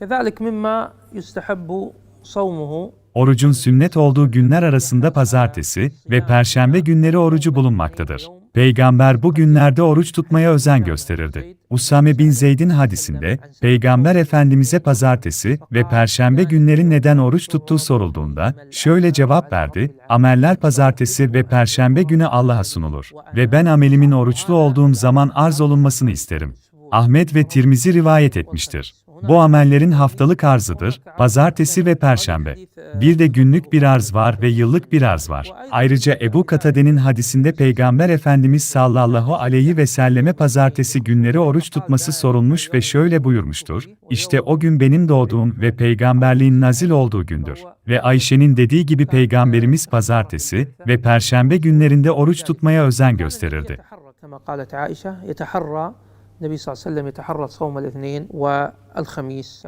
كذلك مما يستحب صومه Orucun sünnet olduğu günler arasında pazartesi ve perşembe günleri orucu bulunmaktadır. Peygamber bu günlerde oruç tutmaya özen gösterirdi. Usame bin Zeyd'in hadisinde, Peygamber Efendimiz'e pazartesi ve perşembe günleri neden oruç tuttuğu sorulduğunda, şöyle cevap verdi, ameller pazartesi ve perşembe günü Allah'a sunulur ve ben amelimin oruçlu olduğum zaman arz olunmasını isterim. Ahmet ve Tirmizi rivayet etmiştir. Bu amellerin haftalık arzıdır, pazartesi ve perşembe. Bir de günlük bir arz var ve yıllık bir arz var. Ayrıca Ebu Katade'nin hadisinde Peygamber Efendimiz sallallahu aleyhi ve selleme pazartesi günleri oruç tutması sorulmuş ve şöyle buyurmuştur. İşte o gün benim doğduğum ve peygamberliğin nazil olduğu gündür. Ve Ayşe'nin dediği gibi Peygamberimiz pazartesi ve perşembe günlerinde oruç tutmaya özen gösterirdi. النبي صلى الله عليه وسلم يتحرى صوم الاثنين والخميس.